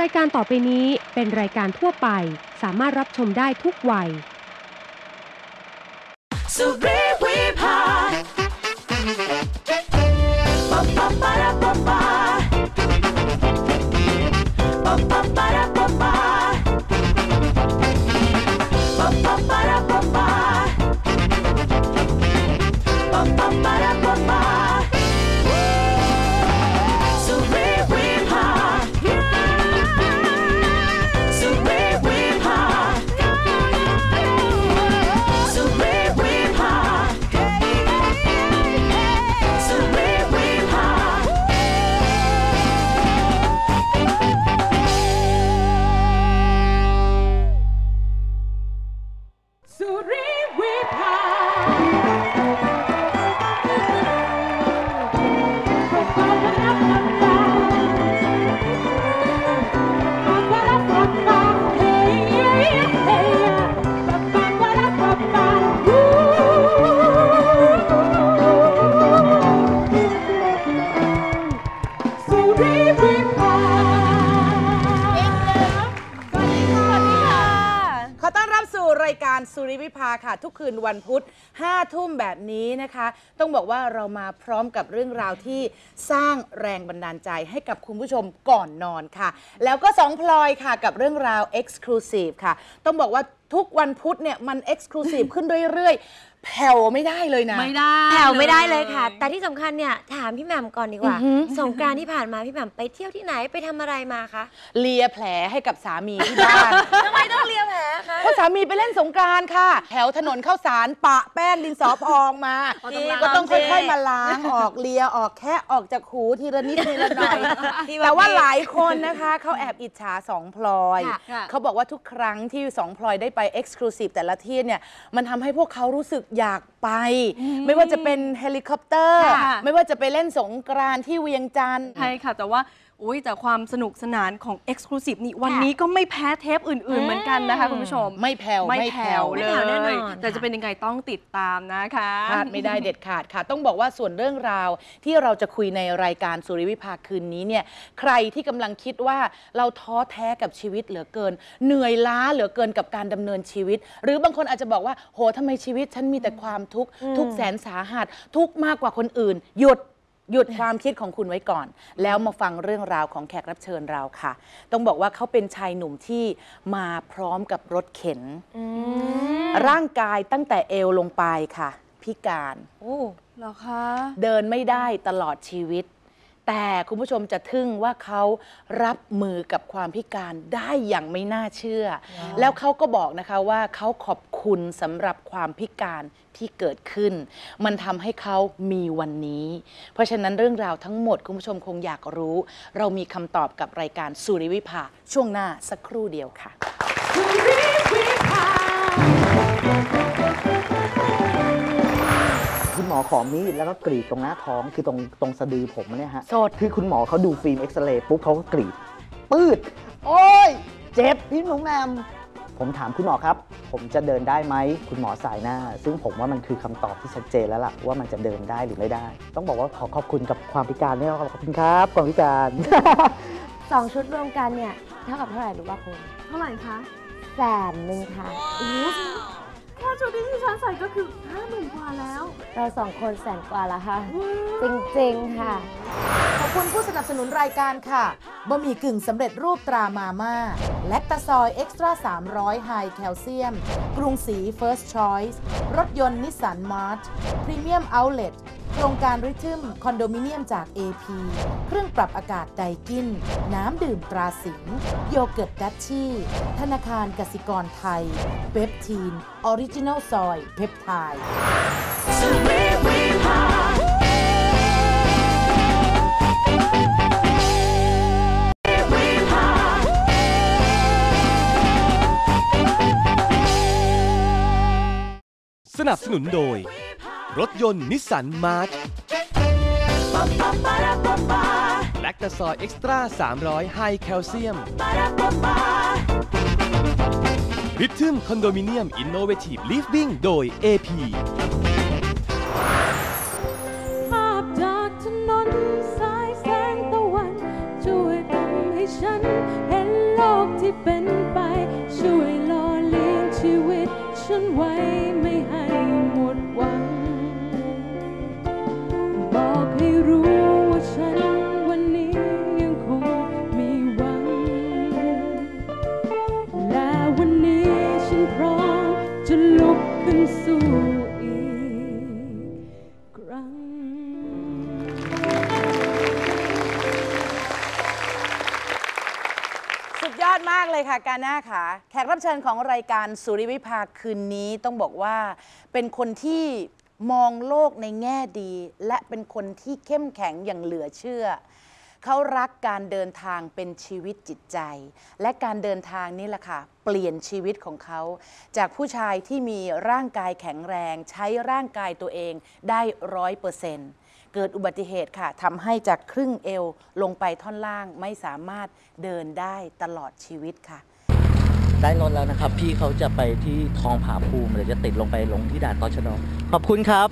รายการต่อไปนี้เป็นรายการทั่วไป สามารถรับชมได้ทุกวัยสุริ ภาค่ะ ทุกคืนวันพุธ5ทุ่มแบบนี้นะคะ ต้องบอกว่าเรามาพร้อมกับเรื่องราวที่สร้างแรงบันดาลใจให้กับคุณผู้ชมก่อนนอนค่ะ แล้วก็สองพลอยค่ะกับเรื่องราว Exclusive ค่ะ ต้องบอกว่าทุกวันพุธเนี่ยมัน Exclusive ขึ้นเรื่อยๆ แผ่วไม่ได้เลยนะ ไม่ได้แผ่วไม่ได้เลยค่ะ แต่ที่สำคัญเนี่ยถามพี่แหม่มก่อนดีกว่า อือหือ สงกรานต์ที่ผ่านมาพี่แหม่มไปเที่ยวที่ไหนไปทำอะไรมาคะเลียแผลให้กับสามีที่บ้าน ทำไมต้องเลียแผลคะ เพราะสามีไปเล่นสงกรานต์ค่ะ แถวถนนข้าวสารปะแป้งดินสอพองมา อ๋อต้องล้าง ก็ต้องจริงค่อยๆมาล้างออกเลียออกแค่ออกจากหูทีละนิดทีละหน่อยที่แต่ว่าที่หลายคนนะคะเขาแอบอิจฉาสองพลอย ค่ะค่ะ เขาบอกว่าทุกครั้งที่สองพลอยได้ไปเอ็กซ์คลูซีฟแต่ละที่เนี่ย มันทำให้พวกเขารู้สึกอยากไป ไม่ว่าจะเป็นเฮลิคอปเตอร์ ค่ะ ไม่ว่าจะไปเล่นสงกรานต์ที่เวียงจันทร์ ใช่ค่ะ แต่ว่า อุ้ยแต่ความสนุกสนานของ Exclusive นี่วันนี้ก็ไม่แพ้เทปอื่น ๆ เหมือนกันนะคะคุณผู้ชม ไม่แผ่วไม่ไม่แผ่แผ่ววเลไม่แผ่วแน่นยอนแต่จะเป็นยังไงต้องติดตามนะคะ พลาดไม่ได้เด็ดขาดค่ะ ต้องบอกว่าส่วนเรื่องราวที่เราจะคุยในรายการสุริวิภาคืนนี้เนี่ยใครที่กำลังคิดว่าเราท้อแท้กับชีวิตเหลือเกิน เหนื่อยล้าเหลือเกินกับการดำเนินชีวิต หรือบางคนอาจจะบอกว่า โหทำไมชีวิตฉันมีแต่ความทุกข์ทุกข์แสนสาหัส ทุกข์มากกว่าคนอื่น หยุด หยุดความคิดของคุณไว้ก่อน แล้วมาฟังเรื่องราวของแขกรับเชิญเราค่ะ ต้องบอกว่าเขาเป็นชายหนุ่มที่มาพร้อมกับรถเข็น ร่างกายตั้งแต่เอวลงไปค่ะ พิการ โอ้เหรอคะ เดินไม่ได้ตลอดชีวิต แต่คุณผู้ชมจะทึ่งว่าเขารับมือกับความพิการได้อย่างไม่น่าเชื่อ แล้วเขาก็บอกนะคะว่าเขาขอบคุณสำหรับความพิการที่เกิดขึ้น มันทำให้เขามีวันนี้ เพราะฉะนั้นเรื่องราวทั้งหมดคุณผู้ชมคงอยากรู้ เรามีคำตอบกับรายการสุริวิภาช่วงหน้าสักครู่เดียวค่ะสุริวิภาคุณห มอขอมีดแล้วก็กรีดตรงหน้าท้องคือตรงตรงสะดือผมเนี่ยฮะสดคือคุณหมอเขาดูฟิล์มเอ็กซเรย์ปุ๊บเขาก็กรีดปืดโอ้ย เจ็บพี่หนุ่มแหมมผมถามคุณหมอครับ ผมจะเดินได้ไหมคุณหมอสายหน้า ซึ่งผมว่ามันคือคำตอบที่ชัดเจนแล้วล่ะว่ามันจะเดินได้หรือไม่ได้ ต้องบอกว่าขอขอบคุณกับความพิการเนี่ยครับขอบคุณครับความพิการ สองชุดรวมกันเนี่ยเท่ากับเท่าไหร่รู้ป่ะคุณเท่าไหร่คะแสนหนึ่งค่ะ แค่ชุดที่ฉันใส่ก็คือห้าหมื่นกว่าแล้ว เราสองคนแสนกว่าแล้วค่ะ จริงๆค่ะ ขอบคุณผู้สนับสนุนรายการค่ะบะหมี่กึ่งสำเร็จรูปตรามาม่าแลคตาซอยเอ็กซ์ตร้า300ไฮแคลเซียม กรุงศรี First Choice รถยนต์นิสสันมาร์ชพรีเมียมเอาเล t โครงการริทึมคอนโดมิเนียมจาก AP เครื่องปรับอากาศไดกิน น้ำดื่มตราสิงโยเกิร์ตดัชชี่ ธนาคารกสิกรไทยเบปทีนออริจินัลซอยเพปไทด์สนับสนุนโดย รถยนต์นิสสันมาร์ชปะปะปะระปะปะแลคตาซอยเอ็กซ์ตร้า300 ไฮแคลเซียมริทึมคอนโดมิเนียมอินโนเวทีฟลิฟวิ่งโดย AP เลยค่ะกาน่าค่ะแขกรับเชิญของรายการสุริวิภาคืนนี้ต้องบอกว่า เป็นคนที่มองโลกในแง่ดี และเป็นคนที่เข้มแข็งอย่างเหลือเชื่อ เขารักการเดินทางเป็นชีวิตจิตใจ และการเดินทางนี่แหละค่ะ เปลี่ยนชีวิตของเขา จากผู้ชายที่มีร่างกายแข็งแรง ใช้ร่างกายตัวเองได้ร้อยเปอร์เซ็นต์เกิดอุบัติเหตุค่ะทำให้จากครึ่งเอวลงไปท่อนล่างไม่สามารถเดินได้ตลอดชีวิตค่ะ ได้รถแล้วนะครับ พี่เขาจะไปที่ทองผาภูมิเดี๋ยวจะติดลงไปลงที่ด่านตชดขอบคุณครับ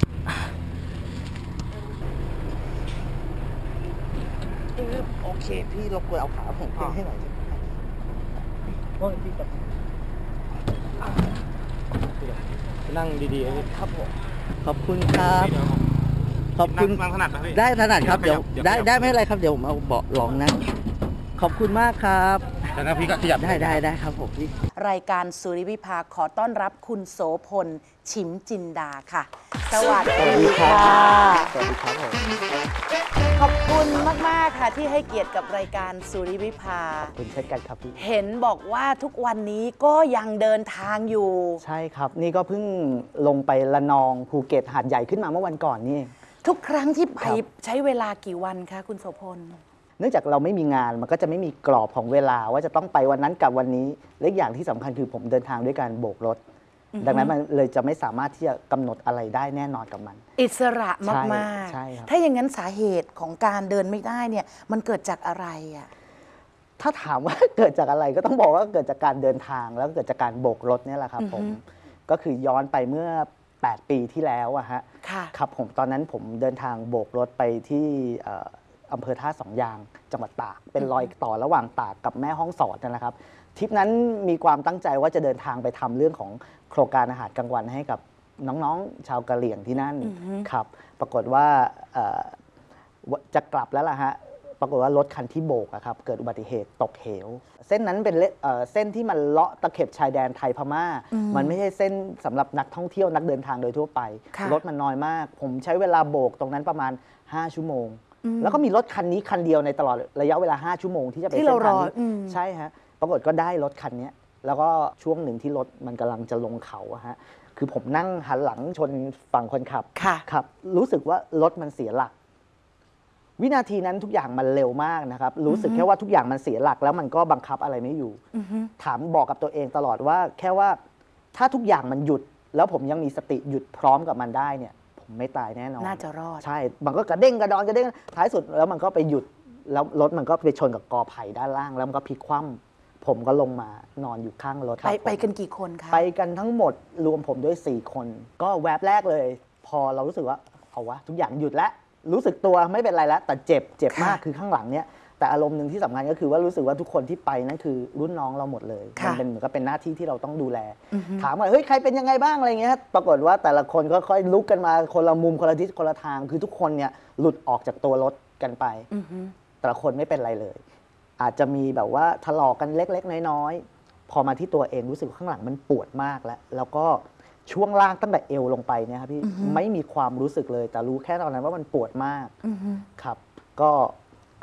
โอเค พี่รบกวนเอาขาผมขึ้นให้หน่อยโอ้ยพี่กับนั่งดีๆครับผมขอบคุณครับ ขอบคุณนั่งถนัดนะพี่ได้ถนัดครับเดี๋ยวเดี๋ยวได้ขยับได้ไม่เป็นไรครับเดี๋ยวผมเอาเบาะรองนั่งขอบคุณมากครับ แต่ถ้าพี่ก็ขยับได้ได้ได้ครับผมพี่ รายการสุริวิภาขอต้อนรับคุณโสพล ชิมจินดาค่ะ สวัสสวัสดีดีครัค่ะบสวัสดีครับผม ขอบคุณมาก ๆ ค่ะที่ให้เกียรติกับรายการสุริวิภาขอบคุณเช่นกันครับพี่ เห็นบอกว่าทุกวันนี้ก็ยังเดินทางอยู่ ใช่ครับ นี่ก็เพิ่งลงไปละนองภูเก็ตหาดใหญ่ขึ้นมาเมื่อวันก่อนนี่เองทุกครั้งที่ไปครับใช้เวลากี่วันคะคุณโสพล เนื่องจากเราไม่มีงานมันก็จะไม่มีกรอบของเวลาว่าจะต้องไปวันนั้นกับวันนี้และอีกอย่างที่สำคัญคือผมเดินทางด้วยการโบกรถ ดังนั้นมันเลยจะไม่สามารถที่จะกำหนดอะไรได้แน่นอนกับมัน อิสระใช่มากใช่ครับๆถ้าอย่างนั้นสาเหตุของการเดินไม่ได้เนี่ยมันเกิดจากอะไรอะ ถ้าถามว่า เกิดจากอะไรก็ต้องบอกว่าเกิดจากการเดินทางแล้วก็เกิดจากการโบกรถเนี่ยแหละครับผมก็คือย้อนไปเมื่อ 8 ปีที่แล้วอะฮะ ค่ะ ครับผมตอนนั้นผมเดินทางโบกรถไปที่เอ่อ อำเภอท่าสองยาง จังหวัดตาก เป็นรอยต่อระหว่างตากกับแม่ห้องสอดนะครับทริปนั้นมีความตั้งใจว่าจะเดินทางไปทำเรื่องของโครงการอาหารกลางวันให้กับน้องๆ ชาวกะเหรี่ยงที่นั่นครับ ปรากฏว่าเอ่อจะกลับแล้วล่ะฮะปรากฏว่ารถคันที่โบกอะครับเกิดอุบัติเหตุตกเหว เส้นนั้นเป็นเลเอ่อเส้นที่มันเลาะตะเข็บชายแดนไทยพม่า มันไม่ใช่เส้นสำหรับนักท่องเที่ยวนักเดินทางโดยทั่วไปค่ะรถมันน้อยมาก ผมใช้เวลาโบกตรงนั้นประมาณ 5 ชั่วโมง แล้วก็มีรถคันนี้คันเดียวในตลอดระยะเวลา 5 ชั่วโมงที่จะไปที่เราส้นทงรอนี้อืม ใช่ฮะปรากฏก็ได้รถคันเนี้ยแล้วก็ช่วงหนึ่งที่รถมันกำลังจะลงเขาอะฮะคือผมนั่งหันหลังชนฝั่งคนขับ ค่ะ ครับ รู้สึกว่ารถมันเสียหลัก วินาทีนั้นทุกอย่างมันเร็วมากนะครับ รู้สึกแค่ว่าทุกอย่างมันเสียหลักแล้วมันก็บังคับอะไรไม่อยู่ ถามบอกกับตัวเองตลอดว่า แค่ว่าถ้าทุกอย่างมันหยุด แล้วผมยังมีสติหยุดพร้อมกับมันได้เนี่ยผม ไม่ตายแน่นอน น่าจะรอด ใช่ มันก็กระเด้งกระดอนกระเด้งท้ายสุดแล้วมันก็ไปหยุดแล้วรถมันก็ไปชนกับกอไผ่ด้านล่าง แล้วมันก็พลิกคว่ำผมก็ลงมานอนอยู่ข้างรถคไปรับผมไปกันกี่คนคะไปกันทั้งหมดรวมผมด้วย 4 คน ก็แวบแรกเลย พอเรารู้สึกว่าเอาวะทุกอย่างหยุดแล้วรู้สึกตัวไม่เป็นไรแล้วแต่เจ็บเจ็บมากค่ะคือข้างหลังเนี่ย แต่อารมณ์หนึ่งที่สำคัญก็คือว่ารู้สึกว่าทุกคนที่ไปนั่นคือรุ่นน้องเราหมดเลยค่ะมัเป็นเหมือนกับเป็นหน้าที่ที่เราต้องดูแล ถามว่าเฮ้ยใครเป็นยังไงบ้างอะไรเงี้ยปรากฏว่าแต่ละคนก็ค่อยลุกกันมาคนละมุมคนละทิศคนละทาง คือทุกคนเนี่ยหลุดออกจากตัวรถกันไป แต่ละคนไม่เป็นไรเลย อาจจะมีแบบว่าถลอกกันเล็ก ๆ น้อยๆ พอมาที่ตัวเองรู้สึกว่าข้างหลังมันปวดมากแล้ว แล้วก็ช่วงล่างตั้งแต่เอวลงไปเนี่ยครับพี่ไม่มีความรู้สึกเลย แต่รู้แค่ตอนนั้นว่ามันปวดมากครับ ก็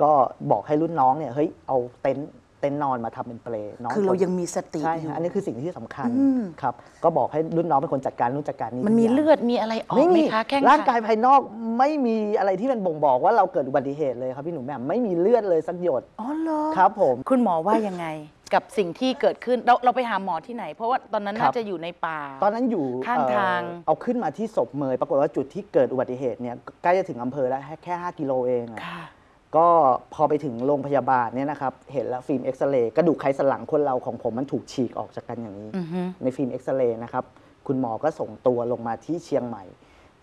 ก็บอกให้รุ่นน้องเนี่ยเฮ้ยเอาเต็นท์เต็นท์นอนมาทำเป็นเปลน้องคือเรานยังมีสติใช่อยู่ฮะอันนี้คือสิ่งที่สำคัญอืม ครับ ก็บอกให้รุ่นน้องเป็นคนจัดการนู่นจัดการนี่มันมีทุกย่าง เลือดมีอะไรออกไม่ไหมมีคะแข้งร่างขกายภายนอกไม่มีอะไรที่เป็นบ่งบอกว่าเราเกิดอุบัติเหตุเลยครับพี่หนุ่มแหม่มไม่มีเลือดเลยสักหยดอ๋อเหรอครับผม คุณหมอว่ายังไง กับสิ่งที่เกิดขึ้นเราเราไปหาหมอที่ไหน เพราะว่าตอนนั้นครัน่าบจะอยู่ในป่า ตอนนั้นอยู่ข้างเอ่อทาง เอาขึ้นมาที่ศพเมยปรากฏว่าจุดที่เกิดอุบัติเหตุเนี่ยใกล้จะถึงอำเภอแล้วแค่5กิโลเองอะค่ะ ก็พอไปถึงโรงพยาบาลเนี่ยนะครับเห็นแล้วฟิล์มเอ็กซเรย์กระดูกไขสันหลังคนเราของผมมันถูกฉีกออกจากกันอย่างนี้ อือฮึ ในฟิล์มเอ็กซเรย์นะครับ คุณหมอก็ส่งตัวลงมาที่เชียงใหม่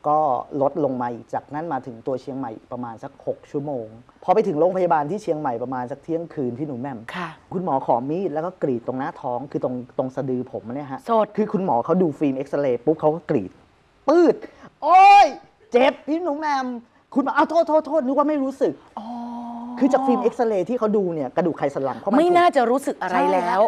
ก็ลดลงมาอีกจากนั้นมาถึงตัวเชียงใหม่อีกประมาณสัก 6 ชั่วโมง พอไปถึงโรงพยาบาลที่เชียงใหม่ประมาณสักเที่ยงคืนพี่หนูแหม่มค่ะ คุณหมอขอมีดแล้วก็กรีดตรงหน้าท้องคือตรงตรงสะดือผมเนี่ยฮะ สด คือคุณหมอเขาดูฟิล์มเอ็กซเรย์ปุ๊บเขาก็กรีดปืดโอ้ย เจ็บพี่หนูแหมม คุณหมออ้าวโทษโทษโทษนึกว่าไม่รู้สึก คือจากฟิล์มเอ็กซเรย์ที่เขาดูเนี่ยกระดูกไขสันหลังเพราะมันไม่ถูกน่าจะรู้สึกอะไรใช่แล้ว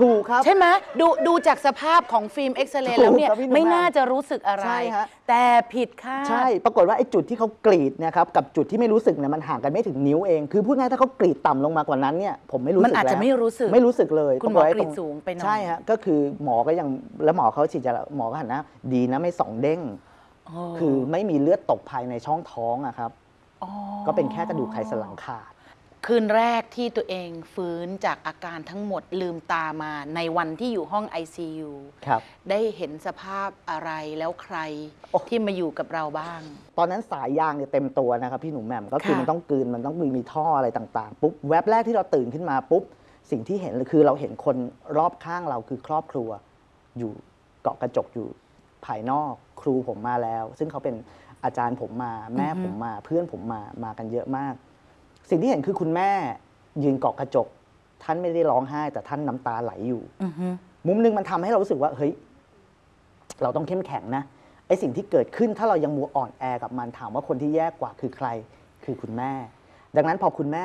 ถูกครับ ใช่ไหมดูดูจากสภาพของฟิล์มเอ็กซเรย์แล้วเนี่ยถูกครับพี่หนุ่มไม่น่าจะรู้สึกอะไร ใช่ฮะ แต่ผิดค่ะ ใช่ ปรากฏว่าไอ้จุดที่เขากรีดเนะครับกับจุดที่ไม่รู้สึกเนี่ยมันห่างกันไม่ถึงนิ้วเอง คือพูดง่ายๆถ้าเขากรีดต่ำลงมากว่านั้นเนี่ยผมไม่รู้สึกมันอาจจะแล้วไม่รู้สึกไม่รู้สึกเลยคุณหมอปฏว่ากรีดสูงไปหน่อย ใช่ฮะ ก็คือหมอก็ยังแล้วหมอเขาฉีดยาแล้วหมอก็หันหนะ ดีนะไม่สองเด้ง คือไม่มีเลือดตกภายในช่องท้องอะครับก็เป็นแค่กระดูกไขสันหลังขาดคืนแรกที่ตัวเองฟื้นจากอาการทั้งหมดลืมตามาในวันที่อยู่ห้อง ICU ครับได้เห็นสภาพอะไรแล้วใครโอ้ที่มาอยู่กับเราบ้าง ตอนนั้นสายยางเนี่ยเต็มตัวนะครับพี่หนุ่มแหม่มก็คือค่ะมันต้องกลืนมันต้องมีมีท่ออะไรต่างๆปุ๊บแวบแรกที่เราตื่นขึ้นมาปุ๊บสิ่งที่เห็นเลยคือเราเห็นคนรอบข้างเราคือครอบครัว อยู่เกาะกระจกอยู่ ภายนอกครูผมมาแล้ว ซึ่งเขาเป็นอาจารย์ผมมาแม่ผมมาเพื่อนผมมามากันเยอะมาก สิ่งที่เห็นคือคุณแม่ยืนเกาะกระจก ท่านไม่ได้ร้องไห้ แต่ท่านน้ำตาไหลอยู่อือฮึมุมหนึงมันทำให้เรารู้สึกว่าเฮ้ยเราต้องเข้มแข็งนะไอสิ่งที่เกิดขึ้นถ้าเรายังมัวอ่อนแอกับมันถามว่าคนที่แย่กว่าคือใคร คือคุณแม่ ดังนั้นพอคุณแม่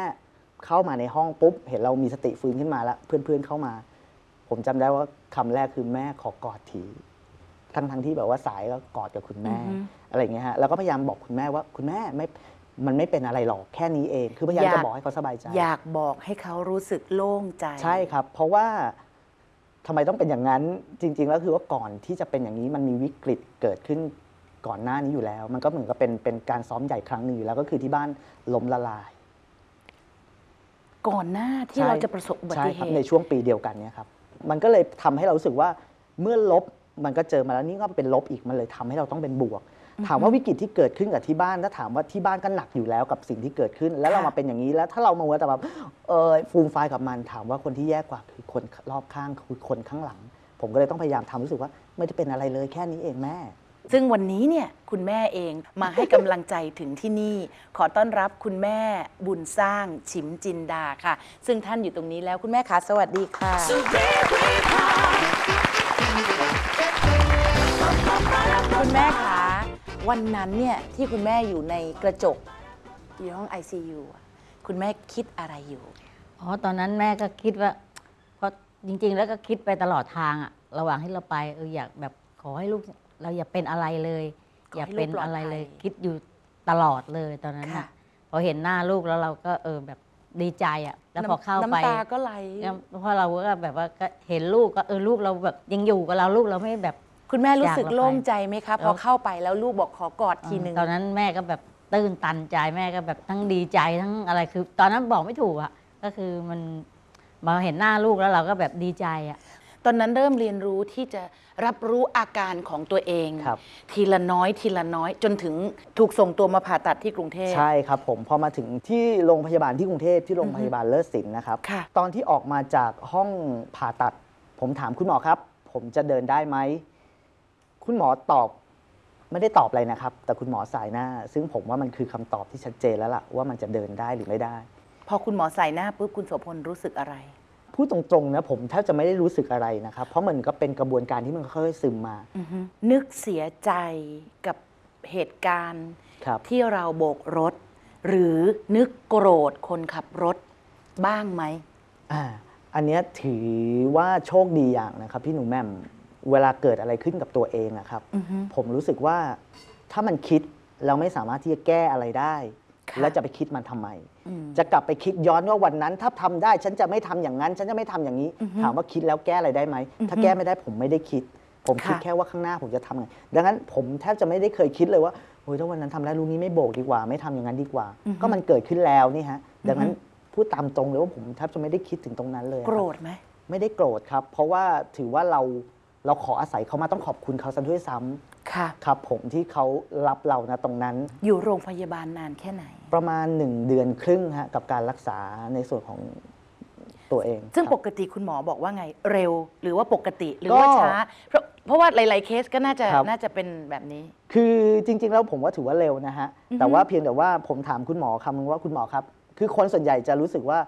เข้ามาในห้องปุ๊บ เห็นเรามีสติฟื้นขึ้นมาแล้ว เพื่อนๆเข้ามา ผมจำได้ว่าคำแรกคือแม่ขอกอดที ทั้งทั้งๆที่แบบว่าสายก็กอดกับคุณแม่อะไรอย่างเงี้ยฮะแล้วก็พยายามบอกคุณแม่ว่าคุณแม่ไม่มันไม่เป็นอะไรหรอกแค่นี้เอง คือพยายามจะบอกให้เขาสบายใจ อยากบอกให้เขารู้สึกโล่งใจ ใช่ครับ เพราะว่าทำไมต้องเป็นอย่างนั้นจริง ๆ แล้วคือว่าก่อนที่จะเป็นอย่างนี้มันมีวิกฤตเกิดขึ้นก่อนหน้านี้อยู่แล้ว มันก็เหมือนกับเป็นเป็นการซ้อมใหญ่ครั้งหนึ่งอยู่แล้วก็คือที่บ้านล้มละลาย ก่อนหน้าที่ใช่เราจะประสบอุบัใช่ติคเหรับตุในช่วงปีเดียวกันเนี่ยครับ มันก็เลยทำให้เรารู้สึกว่าเมื่อลบ มันก็เจอมาแล้วนี่ก็เป็นลบอีกมันเลยทำให้เราต้องเป็นบวก ถามว่าวิกฤตที่เกิดขึ้นกับที่บ้านถ้าถามว่าที่บ้านก็หนักอยู่แล้วกับสิ่งที่เกิดขึ้น แล้วเราค่ะมาเป็นอย่างนี้แล้วถ้าเรามาวัวแต่แบบเออฟูมไฟายกับมันถามว่าคนที่แย่กว่าคือคนรอบข้างคือคนข้างหลัง ผมก็เลยต้องพยายามทำรู้สึกว่าไม่ได้เป็นอะไรเลยแค่นี้เองแม่ซึ่งวันนี้เนี่ยคุณแม่เองมาให้กำลังใจถึงที่นี่ ขอต้อนรับคุณแม่บุญสร้างฉิมจินดาค่ะ ซึ่งท่านอยู่ตรงนี้แล้วคุณแม่คะสวัสดีค่ะ คุณแม่คะวันนั้นเนี่ยที่คุณแม่อยู่ในกระจกอยู่ในห้อง ICU อะคุณแม่คิดอะไรอยู่อ๋อตอนนั้นแม่ก็คิดว่าเพราะจริง ๆ แล้วก็คิดไปตลอดทางอะระหว่างที่เราไปเอออยากแบบขอให้ลูกเราอย่าเป็นอะไรเลยขอให้อย่าเป็นลูกปลอดอะไรเลยภัยคิดอยู่ตลอดเลยตอนนั้นค่ะอะพอเห็นหน้าลูกแล้วเราก็เออแบบดีใจอะแล้วพอเข้าไปน้ำตาก็ไหลแล้วพอเราก็แบบว่าก็เห็นลูกก็เออลูกเราแบบยังอยู่กับเราลูกเราไม่แบบ คุณแม่รู้สึกอยากเราไปโล่งใจไหมคะพแล้อวเข้าไปแล้วลูกบอกขอกอดทีหนึ่งตอนนั้นแม่ก็แบบตื้นตันใจแม่ก็แบบทั้งดีใจทั้งอะไรคือ ตอนนั้นบอกไม่ถูกอะก็คือมันมาเห็นหน้าลูกแล้วเราก็แบบดีใจอะตอนนั้นเริ่มเรียนรู้ที่จะรับรู้อาการของตัวเองครับทีละน้อยทีละน้อยจนถึงถูกส่งตัวมาผ่าตัดที่กรุงเทพใช่ครับผมพอมาถึงที่โรงพยาบาลที่กรุงเทพที่โรงพยาบาลเลิศศิลป์นะครับค่ะตอนที่ออกมาจากห้องผ่าตัด ผมถามคุณหมอครับ ผมจะเดินได้ไหม คุณหมอตอบไม่ได้ตอบอะไรนะครับ แต่คุณหมอสายหน้า ซึ่งผมว่ามันคือคำตอบที่ชัดเจนแล้วล่ะว่ามันจะเดินได้หรือไม่ได้ พอคุณหมอใส่หน้าปุ๊บคุณโสพลรู้สึกอะไรพูดตรงๆนะผมแทบจะไม่ได้รู้สึกอะไรนะครับ เพราะมันก็เป็นกระบวนการที่มันค่อยๆซึมมา นึกเสียใจกับเหตุการณ์ครับที่เราโบกรถ หรือนึกโกรธคนขับรถบ้างไหมอ่าอันเนี้ยถือว่าโชคดีอย่างนะครับ พี่หนูแหม่ม เวลาเกิดอะไรขึ้นกับตัวเองอะครับ ผมรู้สึกว่าถ้ามันคิดเราไม่สามารถที่จะแก้อะไรได้ค่ะแล้วจะไปคิดมันทำไม จะกลับไปคิดย้อนว่าวันนั้นถ้าทำได้ ฉันจะไม่ทำอย่างนั้น ฉันจะไม่ทำอย่างนี้ ถามว่าคิดแล้วแก้อะไรได้ไหมถ้าแก้ไม่ได้ผมไม่ได้คิด ผมคิดค่ะแค่ว่าข้างหน้าผมจะทำไงดังนั้นผมแทบจะไม่ได้เคยคิดเลยว่าโอ้ยถ้าวันนั้นทำแล้วลูกนี้ไม่โบกดีกว่า ไม่ทำอย่างนั้นดีกว่า ก็มันเกิดขึ้นแล้วนี่ฮะดังนั้นพูดตามตรงเลยว่าผมแทบจะไม่ได้คิดถึงตรงนั้นเลยอะคโกบรธไหมไม่ได้โกรธครับ เพราะว่าถือว่าเรา เราขออาศัยเขามาต้องขอบคุณเขาซะด้วยซ้ำค่ะ ครับ ผมที่เขารับเรานะตรงนั้น อยู่โรงพยาบาลนานแค่ไหน ประมาณ 1 เดือนครึ่งฮะกับการรักษาในส่วนของตัวเอง ซึ่งครับปกติคุณหมอบอกว่าไงเร็ว หรือว่าปกติหรือก็ว่าช้า เพราะเพราะว่าหลาย ๆ เคสก็น่าจะครับ น่าจะเป็นแบบนี้ คือจริง ๆ แล้วผมว่าถือว่าเร็วนะฮะ แต่ว่าเพียงแต่ว่าผมถามคุณหมอคำนึงว่าคุณหมอครับ คือคนส่วนใหญ่จะรู้สึกว่า